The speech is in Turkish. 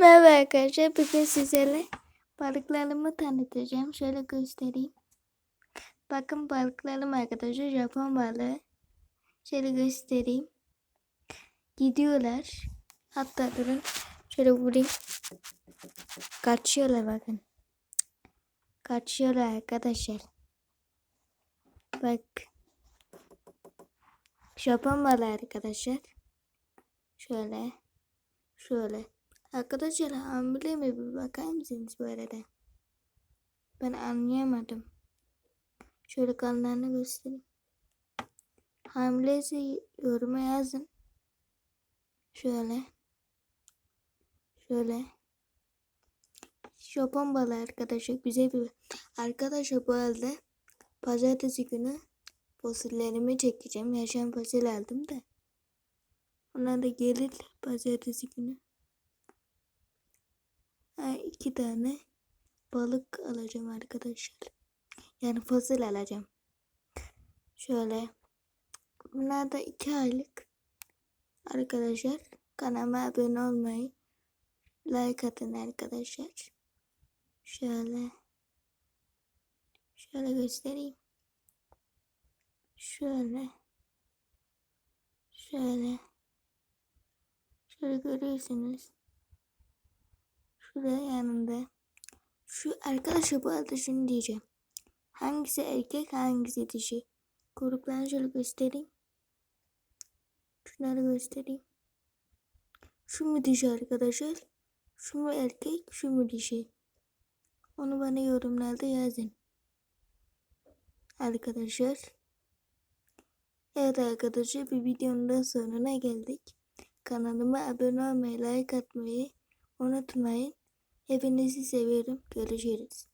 Merhaba arkadaşlar. Bugün sizlere balıklarımı tanıtacağım. Şöyle göstereyim. Bakın balıklarım arkadaşlar. Japon balığı. Şöyle göstereyim. Gidiyorlar. Hatta durun. Şöyle vurayım. Kaçıyorlar bakın. Kaçıyorlar arkadaşlar. Bak. Japon balığı arkadaşlar. Şöyle. Şöyle. Arkadaşlar hamile mi bir bakar mısınız bu arada? Ben anlayamadım. Şöyle kanlarını göstereyim. Hamileyse yoruma yazın. Şöyle. Şöyle. Japon balığı arkadaşlar güzel bir Arkadaşlar bu arada pazartesi günü fosillerimi çekeceğim. Yaşam fosil aldım da. Onlar da gelir pazartesi günü. İki tane balık alacağım arkadaşlar. Yani fosil alacağım. Şöyle. Bunlar da iki aylık. Arkadaşlar kanalıma abone olmayı, like atın arkadaşlar. Şöyle. Şöyle göstereyim. Şöyle. Şöyle. Şöyle görüyorsunuz. Şurada yanında. Şu arkadaşlar bu arada şunu diyeceğim. Hangisi erkek hangisi dişi? Kuyruklarını şöyle göstereyim. Şunları göstereyim. Şu mu dişi arkadaşlar? Şu mu erkek? Şu mu dişi? Onu bana yorumlarda yazın. Arkadaşlar. Evet arkadaşlar bir videonun da sonuna geldik. Kanalıma abone olmayı, like atmayı unutmayın. Hepinizi seviyorum. Görüşürüz.